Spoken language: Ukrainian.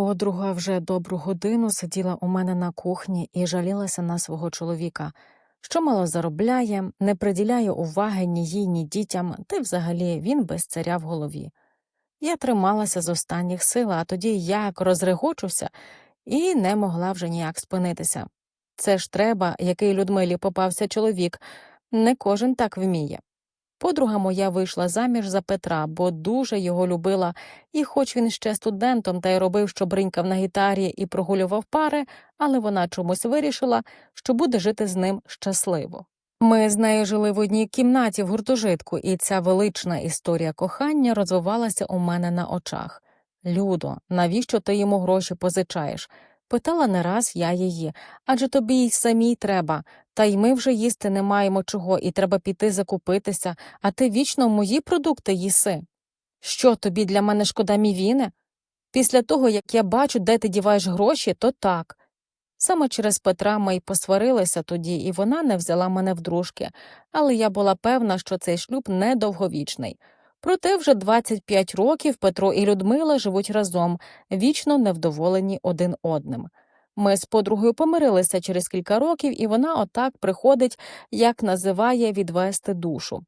Подруга вже добру годину сиділа у мене на кухні і жалілася на свого чоловіка, що мало заробляє, не приділяє уваги ні їй, ні дітям, та й взагалі він без царя в голові. Я трималася з останніх сил, а тоді як розрегочуся і не могла вже ніяк спинитися. Це ж треба, який Людмилі попався чоловік, не кожен так вміє. Подруга моя вийшла заміж за Петра, бо дуже його любила, і хоч він ще студентом та й робив, що бринькав на гітарі і прогулював пари, але вона чомусь вирішила, що буде жити з ним щасливо. Ми з нею жили в одній кімнаті в гуртожитку, і ця велична історія кохання розвивалася у мене на очах. Людо, навіщо ти йому гроші позичаєш? Питала не раз я її, адже тобі й самій треба, та й ми вже їсти не маємо чого, і треба піти закупитися, а ти вічно мої продукти їси. Що тобі для мене шкода мівіни? Після того, як я бачу, де ти діваєш гроші, то так. Саме через Петра ми й посварилися тоді, і вона не взяла мене в дружки, але я була певна, що цей шлюб недовговічний. Проте вже 25 років Петро і Людмила живуть разом, вічно невдоволені один одним. Ми з подругою помирилися через кілька років, і вона отак приходить, як називає, відвести душу.